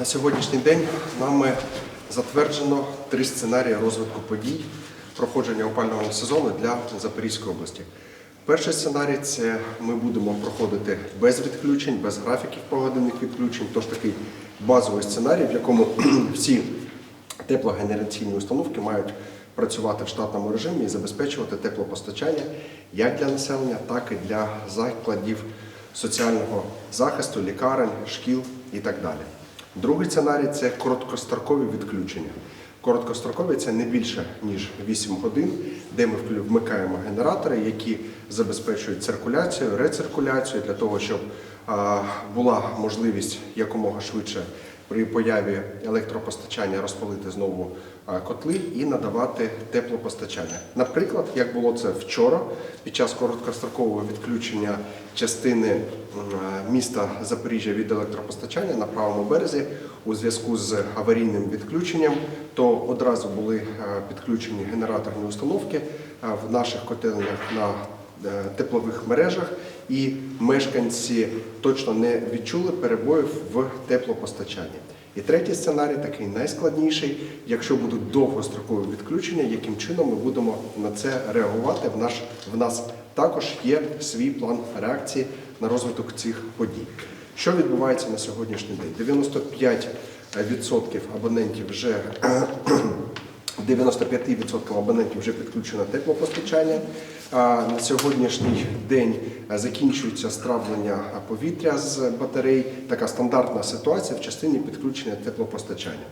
На сьогоднішній день нами затверджено три сценарії розвитку подій проходження опалювального сезону для Запорізької області. Перший сценарій це ми будемо проходити без відключень, без графіків погодинних відключень, тож такий базовий сценарій, в якому всі теплогенераційні установки мають працювати в штатному режимі і забезпечувати теплопостачання як для населення, так і для закладів соціального захисту, лікарень, шкіл і так далі. Другий сценарій це короткострокові відключення. Короткострокові це не більше ніж 8 годин, де ми вмикаємо генератори, які забезпечують циркуляцію, рециркуляцію для того, щоб була можливість якомога швидше при появі електропостачання розпалити знову котли і надавати теплопостачання. Наприклад, як було це вчора, під час короткострокового відключення частини міста Запоріжжя від електропостачання на правому березі у зв'язку з аварійним відключенням, то одразу були підключені генераторні установки в наших котельнях на е, теплових мережах, і мешканці точно не відчули перебоїв в теплопостачанні. І третій сценарій, такий найскладніший, якщо будуть довгострокові відключення, яким чином ми будемо на це реагувати. В, наш, в нас також є свій план реакції на розвиток цих подій. Що відбувається на сьогоднішній день? 95% абонентів вже 95% абонентів вже підключено теплопостачання. На сьогоднішній день закінчується стравлення повітря з батарей. Така стандартна ситуація в частині підключення теплопостачання.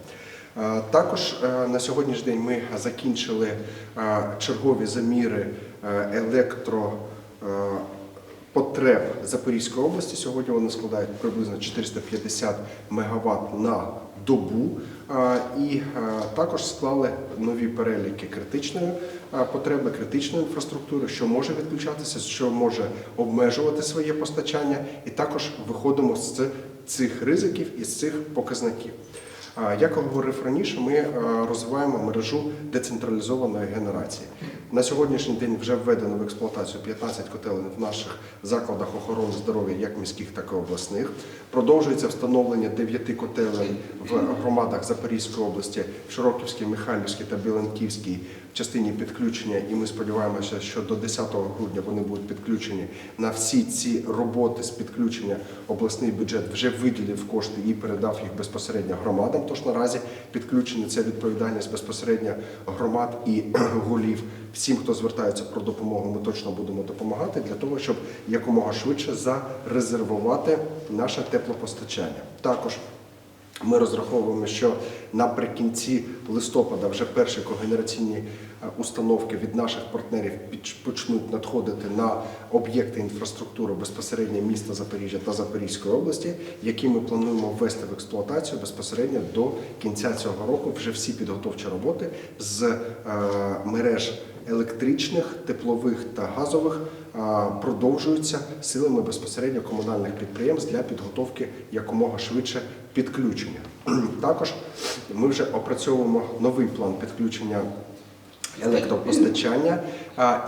Також на сьогоднішній день ми закінчили чергові заміри електро потреб Запорізької області. Сьогодні вони складають приблизно 450 МВт на добу. І також склали нові переліки критичної потреби, критичної інфраструктури, що може відключатися, що може обмежувати своє постачання, і також виходимо з цих ризиків і з цих показників. Як я говорив раніше, ми е, розвиваємо мережу децентралізованої генерації. На сьогоднішній день вже введено в експлуатацію 15 котелень в наших закладах охорони здоров'я, як міських, так і обласних. Продовжується встановлення 9 котелень в громадах Запорізької області, Широківській, Михайлівській та Біланківській в частині підключення. І ми сподіваємося, що до 10 грудня вони будуть підключені на всі ці роботи з підключення. Обласний бюджет вже виділив кошти і передав їх безпосередньо громадам. Тож наразі підключені це відповідальність безпосередньо громад і голів. Всім, хто звертається про допомогу, ми точно будемо допомагати для того, щоб якомога швидше зарезервувати наше теплопостачання. Також ми розраховуємо, що наприкінці листопада вже перші когенераційні е, установки від наших партнерів почнуть надходити на об'єкти інфраструктури безпосередньо міста Запоріжжя та Запорізької області, які ми плануємо ввести в експлуатацію безпосередньо до кінця цього року. Вже всі підготовчі роботи з е, мереж електричних, теплових та газових продовжуються силами безпосередньо комунальних підприємств для підготовки якомога швидше підключення. Також ми вже опрацьовуємо новий план підключення електропостачання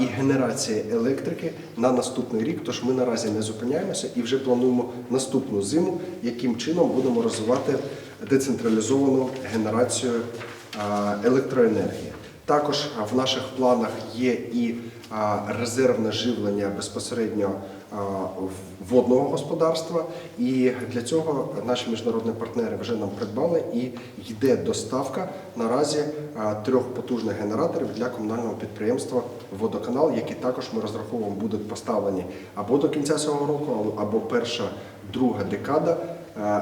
і генерації електрики на наступний рік. Тож ми наразі не зупиняємося і вже плануємо наступну зиму, яким чином будемо розвивати децентралізовану генерацію електроенергії. Також в наших планах є і резервне живлення безпосередньо водного господарства, і для цього наші міжнародні партнери вже нам придбали і йде доставка наразі трьох потужних генераторів для комунального підприємства Водоканал, які також ми розраховуємо будуть поставлені або до кінця цього року, або перша друга декада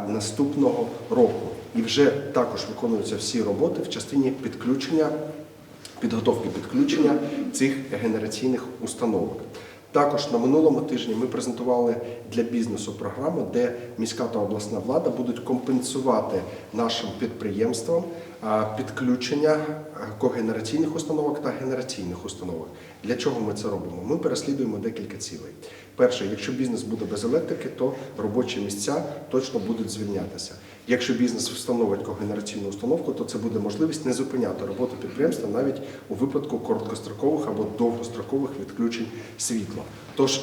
наступного року. І вже також виконуються всі роботи в частині підключення підготовки підключення цих генераційних установок. Також на минулому тижні ми презентували для бізнесу програму, де міська та обласна влада будуть компенсувати нашим підприємствам підключення когенераційних установок та генераційних установок. Для чого ми це робимо? Ми переслідуємо декілька цілей. Перше, якщо бізнес буде без електрики, то робочі місця точно будуть звільнятися. Якщо бізнес встановить когенераційну установку, то це буде можливість не зупиняти роботу підприємства навіть у випадку короткострокових або довгострокових відключень світла. Тож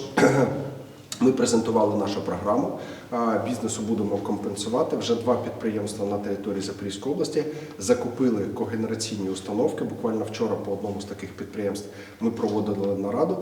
Ми презентували нашу програму. Бізнесу будемо компенсувати. Вже два підприємства на території Запорізької області закупили когенераційні установки. Буквально вчора по одному з таких підприємств ми проводили нараду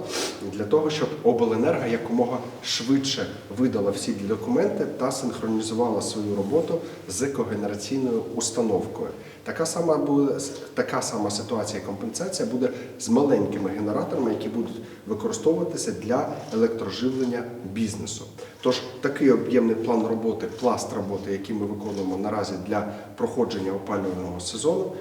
для того, щоб обленерго якомога швидше видала всі документи та синхронізувала свою роботу з когенераційною установкою. Така сама буде така сама ситуація компенсація буде з маленькими генераторами, які будуть використовуватися для електроживлення бізнесу. Тож такий об'ємний план роботи, пласт роботи, який ми виконуємо наразі для проходження опалювального сезону,